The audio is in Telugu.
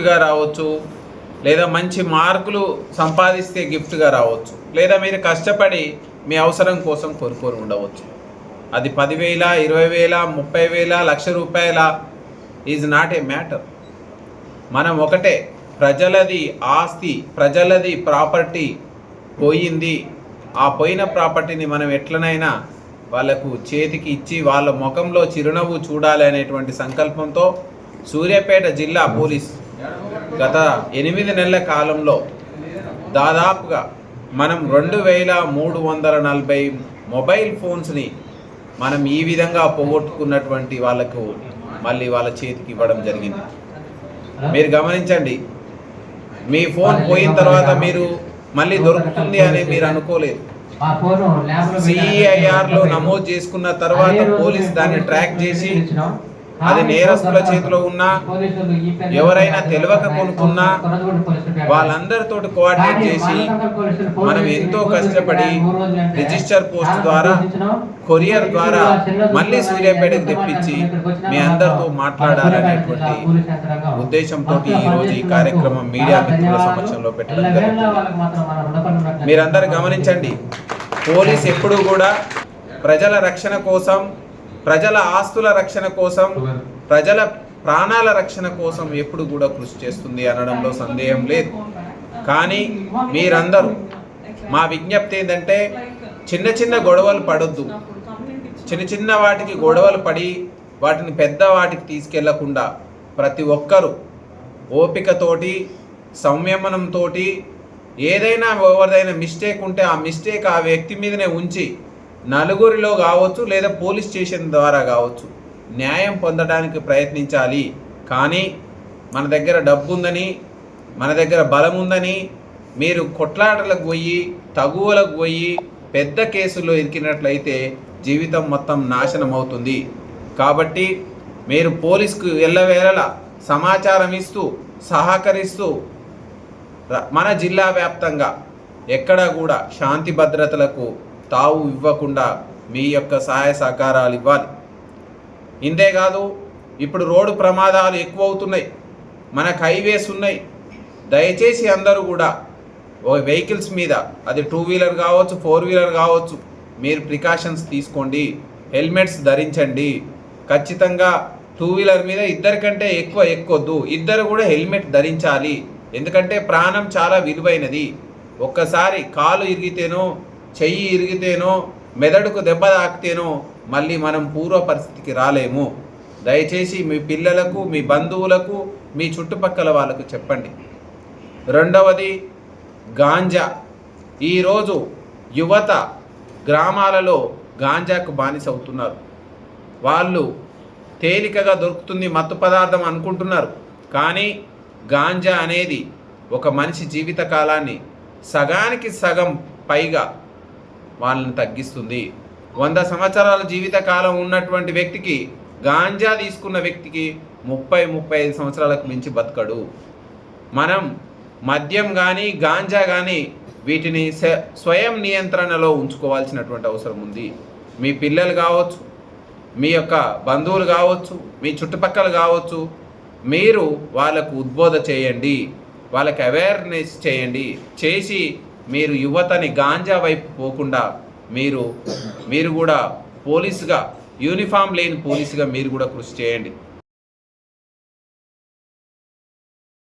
గిఫ్ట్గా రావచ్చు. లేదా మంచి మార్కులు సంపాదిస్తే గిఫ్ట్గా రావచ్చు. లేదా మీరు కష్టపడి మీ అవసరం కోసం కోరుకొని ఉండవచ్చు. అది పదివేల ఇరవై వేల ముప్పై వేల లక్ష రూపాయల ఈజ్ నాట్ ఏ మ్యాటర్ మనం ఒకటే ప్రజలది ఆస్తి ప్రజలది ప్రాపర్టీ పోయింది. ఆ పోయిన ప్రాపర్టీని మనం ఎట్లనైనా వాళ్ళకు చేతికి ఇచ్చి వాళ్ళ ముఖంలో చిరునవ్వు చూడాలి అనేటువంటి సంకల్పంతో సూర్యాపేట జిల్లా పోలీస్ గత ఎనిమిది నెలల కాలంలో దాదాపుగా మనం రెండు వేల మూడు వందల నలభై మొబైల్ ఫోన్స్ని మనం ఈ విధంగా పోగొట్టుకున్నటువంటి వాళ్ళకు మళ్ళీ వాళ్ళ చేతికి ఇవ్వడం జరిగింది. మీరు గమనించండి మీ ఫోన్ పోయిన తర్వాత మీరు మళ్ళీ దొరుకుతుంది అని మీరు అనుకోలేదు. సిఈఐఆర్లో నమోదు చేసుకున్న తర్వాత పోలీస్ దాన్ని ట్రాక్ చేసి అది నేరస్తుల చేతిలో ఉన్నా ఎవరైనా తెలియక కొనుక్కున్నా వాళ్ళందరితో కోఆర్డినేట్ చేసి మనం ఎంతో కష్టపడి రిజిస్టర్ పోస్ట్ ద్వారా కొరియర్ ద్వారా మళ్ళీ సూర్యాపేటకు తెప్పించి మీ అందరితో మాట్లాడాలనేటువంటి ఉద్దేశంతో ఈ రోజు ఈ కార్యక్రమం మీడియా మిత్రుల సమక్షంలో పెట్టడం జరుగుతుంది మీరందరూ గమనించండి పోలీస్ ఎప్పుడూ కూడా ప్రజల రక్షణ కోసం ప్రజల ఆస్తుల రక్షణ కోసం ప్రజల ప్రాణాల రక్షణ కోసం ఎప్పుడు కూడా కృషి చేస్తుంది అనడంలో సందేహం లేదు. కానీ మీరందరూ మా విజ్ఞప్తి ఏంటంటే చిన్న చిన్న గొడవలు పడొద్దు. చిన్న చిన్న వాటికి గొడవలు పడి వాటిని పెద్ద వాటికి తీసుకెళ్ళకుండా ప్రతి ఒక్కరూ ఓపికతోటి సంయమనంతో ఏదైనా ఎవరిదైనా మిస్టేక్ ఉంటే ఆ మిస్టేక్ ఆ వ్యక్తి మీదనే ఉంచి నలుగురిలో కావచ్చు లేదా పోలీస్ స్టేషన్ ద్వారా కావచ్చు న్యాయం పొందడానికి ప్రయత్నించాలి. కానీ మన దగ్గర డబ్బు ఉందని మన దగ్గర బలం ఉందని మీరు కొట్లాటలకు పోయి తగువలకు పోయి పెద్ద కేసుల్లో ఇరికినట్లయితే జీవితం మొత్తం నాశనం అవుతుంది కాబట్టి మీరు పోలీస్కు ఎల్లవేళలా సమాచారం ఇస్తూ సహకరిస్తూ ర- మన జిల్లా వ్యాప్తంగా ఎక్కడ కూడా శాంతి భద్రతలకు తావు ఇవ్వకుండా మీ యొక్క సహాయ సహకారాలు ఇవ్వాలి. ఇంతే కాదు ఇప్పుడు రోడ్డు ప్రమాదాలు ఎక్కువ అవుతున్నాయి మనకు హైవేస్ ఉన్నాయి. దయచేసి అందరూ కూడా ఓ వెహికల్స్ మీద అది టూ వీలర్ కావచ్చు ఫోర్ వీలర్ కావచ్చు మీరు ప్రికాషన్స్ తీసుకోండి హెల్మెట్స్ ధరించండి. ఖచ్చితంగా టూ వీలర్ మీద ఇద్దరికంటే ఎక్కువ ఎక్కొద్దు. ఇద్దరు కూడా హెల్మెట్ ధరించాలి. ఎందుకంటే ప్రాణం చాలా విలువైనది. ఒక్కసారి కాలు ఇరిగితేనో చెయ్యి ఇరిగితేనో మెదడుకు దెబ్బ తాకితేనో మళ్ళీ మనం పూర్వ పరిస్థితికి రాలేము. దయచేసి మీ పిల్లలకు మీ బంధువులకు మీ చుట్టుపక్కల వాళ్ళకు చెప్పండి. రెండవది గాంజా. ఈరోజు యువత గ్రామాలలో గాంజాకు బానిస అవుతున్నారు. వాళ్ళు తేలికగా దొరుకుతుంది మత్తు పదార్థం అనుకుంటున్నారు. కానీ గాంజా అనేది ఒక మనిషి జీవిత కాలాన్ని సగానికి సగం పైగా వాళ్ళని తగ్గిస్తుంది. వంద సంవత్సరాల జీవిత కాలం ఉన్నటువంటి వ్యక్తికి గాంజా తీసుకున్న వ్యక్తికి ముప్పై ముప్పై ఐదు సంవత్సరాలకు మించి బతకడు. మనం మద్యం కానీ గాంజా కానీ వీటిని స్వయం నియంత్రణలో ఉంచుకోవాల్సినటువంటి అవసరం ఉంది. మీ పిల్లలు కావచ్చు మీ యొక్క బంధువులు కావచ్చు మీ చుట్టుపక్కల కావచ్చు మీరు వాళ్ళకు ఉద్బోధ చేయండి. వాళ్ళకి అవేర్నెస్ చేయండి. చేసి మీరు యువతని గాంజా వైపు పోకుండా మీరు మీరు కూడా పోలీసుగా యూనిఫామ్ లేని పోలీసుగా మీరు కూడా కృషి చేయండి.